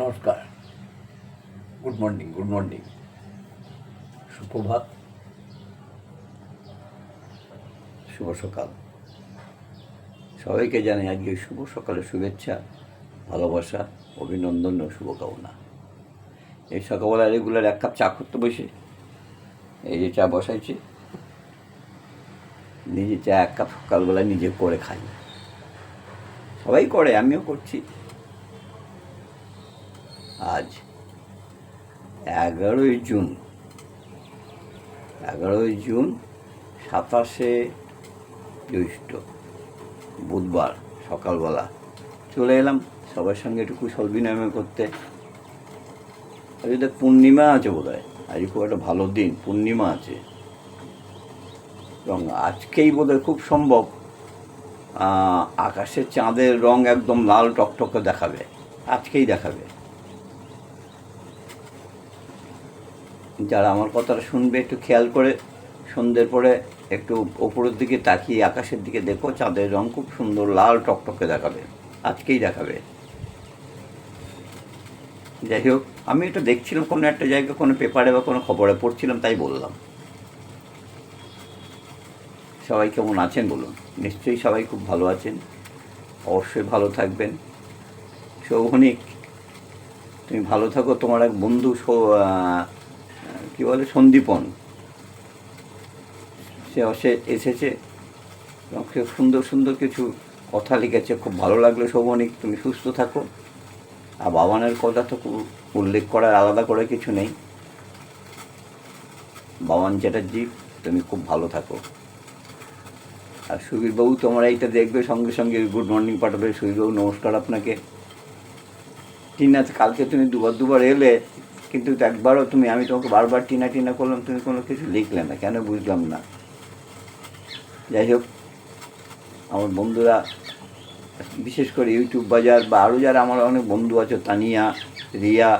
নমস্কার। Good morning good morning. সুপ্রভাত। শুভ সকাল। সবাইকে জানাই আজকে শুভ সকালের শুভেচ্ছা, ভালোবাসা, অভিনন্দন ও শুভকামনা। এই সকালবেলা রেগুলার এক কাপ চা করতে বসে, এই যে চা বসাইছি, নিজে চা এক কাপ সকালবেলায় নিজে করে খাই। সবাই করে, আমিও করছি। আজ এগারোই জুন এগারোই জুন সাতাশে জ্যৈষ্ঠ বুধবার সকালবেলা। চলে এলাম সবার সঙ্গে একটু কুশল বিনিময় করতে। আজ ওদের পূর্ণিমা আছে বোধ হয় আজ খুব একটা ভালো দিন, পূর্ণিমা আছে। এবং আজকেই বোধহয় খুব সম্ভব আকাশের চাঁদের রং একদম লাল টকটকে দেখাবে, আজকেই দেখাবে। যারা আমার কথাটা শুনবে, একটু খেয়াল করে সন্ধ্যের পরে একটু ওপরের দিকে তাকিয়ে আকাশের দিকে দেখো, চাঁদের রং খুব সুন্দর, লাল টকটকে দেখাবে, আজকেই দেখাবে। যাই হোক, আমি এটা দেখছিলাম কোনো একটা জায়গায়, কোনো পেপারে বা কোনো খবরে পড়ছিলাম, তাই বললাম। সবাই কেমন আছেন বলুন? নিশ্চয়ই সবাই খুব ভালো আছেন, অবশ্যই ভালো থাকবেন। সৌভনিক, তুমি ভালো থাকো, তোমার এক বন্ধু কি বলে, সন্দীপন। সে অসে এসেছে খুব সুন্দর সুন্দর কিছু কথা লিখেছে। খুব ভালো লাগল সৌমনিক তুমি সুস্থ থাকো। আর বাবানের কথা তো উল্লেখ করার আলাদা করে কিছু নেই। বাবান চ্যাটার্জি, তুমি খুব ভালো থাকো। আর সুবীরবাবু তোমরা এইটা দেখবে সঙ্গে সঙ্গে গুড মর্নিং পাঠাবে। সুবীরবাবু নমস্কার আপনাকে। টিনা কালকে তুমি দুবার দুবার এলে কিন্তু একবারও তুমি আমি তোমাকে বারবার টিনা টিনা করলাম তুমি কোনো কিছু লিখলে না কেন বুঝলাম না? যাই হোক আমার বন্ধুরা বিশেষ করে ইউটিউব বাজার বা আরও যারা আমার অনেক বন্ধু আছে তানিয়া রিয়া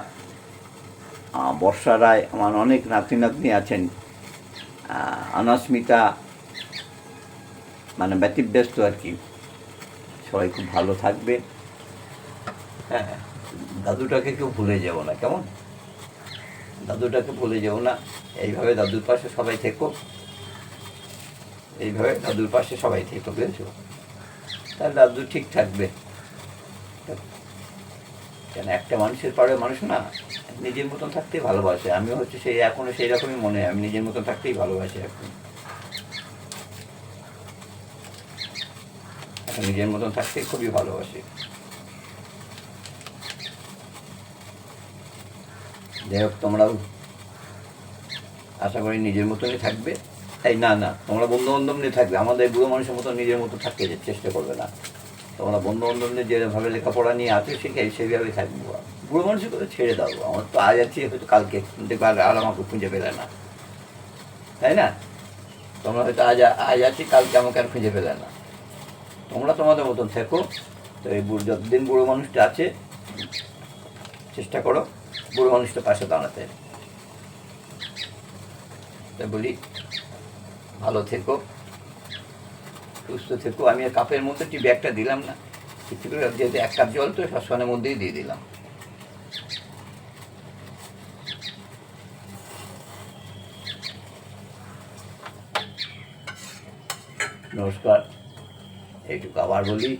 বর্ষা রায় আমার অনেক নাতি নাতনি আছেন আহ, অনাস্মিতা মানে ব্যতিব্যস্ত আর কি। সবাই খুব ভালো থাকবে হ্যাঁ দাদুটাকে কেউ ভুলে যাব না কেমন? দাদুটাকে ভুলে যাব না। এইভাবে দাদুর পাশে সবাই থেকো। এইভাবে দাদুর পাশে সবাই থেকো, বুঝেছ? তাহলে দাদু ঠিক থাকবে। কেন একটা মানুষের পাড়ে মানুষ না, নিজের মতন থাকতেই ভালোবাসে। আমি হচ্ছে সেই, এখনও সেই রকমই মনে হয়। আমি নিজের মতন থাকতেই ভালোবাসি এখন। এখন নিজের মতন থাকতে খুবই ভালোবাসি। যাই হোক, তোমরাও আশা করি নিজের মতনই থাকবে। এই না না, তোমরা বন্ধু বান্ধব নিয়ে থাকবে। আমাদের বুড়ো মানুষের মতো নিজের মতো থাকতে চেষ্টা করবে না। তোমরা বন্ধু বান্ধব নিয়ে যেভাবে লেখাপড়া নিয়ে আছো শিখে সেইভাবেই থাকব। বুড়ো মানুষের কথা ছেড়ে দাও। আমার তো আজ আছি, হয়তো কালকে। দেখবে আর আমাকে খুঁজে পেলে না। তাই না? তোমরা হয়তো আজ আজ আছি, কালকে আমাকে আর খুঁজে পেলে না। তোমরা তোমাদের মতন থেকো। তো এই যতদিন বুড়ো মানুষটা আছে, চেষ্টা করো। বুড়ো মানুষটা পাশে দাঁড়াতে। বলি, ভালো থেকো, সুস্থ থেকো। আমি আর কাপের মধ্যে টি ব্যাগটা দিলাম না কিছু করে যেহেতু এক কাপ জল তো সবসময়ের মধ্যেই দিয়ে দিলাম। নমস্কার, এইটুকু আবার বলি,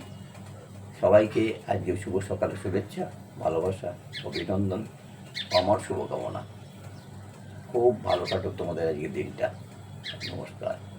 সবাইকে আজকে শুভ সকালে শুভেচ্ছা, ভালোবাসা, অভিনন্দন। আমার শুভকামনা। খুব ভালো কাটুক তোমাদের আজকের দিনটা। নমস্কার।